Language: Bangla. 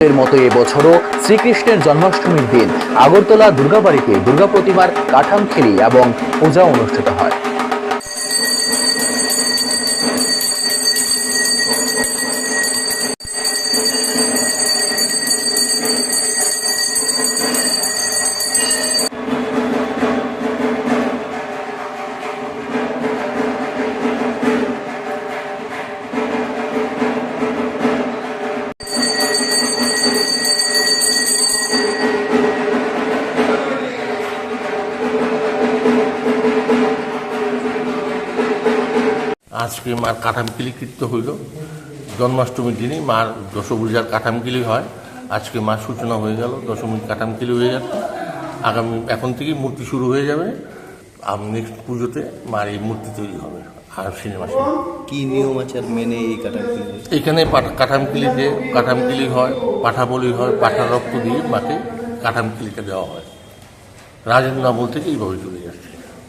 এর মতো এবছরও শ্রীকৃষ্ণের জন্মাষ্টমীর দিন আগরতলা দুর্গাবাড়িতে দুর্গা প্রতিমার কাঠাম খেলি এবং পূজা অনুষ্ঠিত হয়। আজকে মার কাঠামকিলি কৃত্য হইল। জন্মাষ্টমীর দিনই মার দশভূজার কাঠামকিলি হয়। আজকে মার সূচনা হয়ে গেল দশমীর কাঠামকিলি হয়ে যাচ্ছে আগামী এখন থেকেই মূর্তি শুরু হয়ে যাবে। আর নেক্সট পুজোতে মার এই মূর্তি তৈরি হবে আর সিনেমা কি নিয়ম আচার মেনে এই হয়? এখানে পাঠা- কাঠামকিলিতে কাঠামকিলি হয় পাঠা বলি হয় পাঠার রক্ত দিয়ে মাকে কাঠামকিলিতে দেওয়া হয়। রাজেন্দ্র আমল থেকে এইভাবে চলে যাচ্ছে।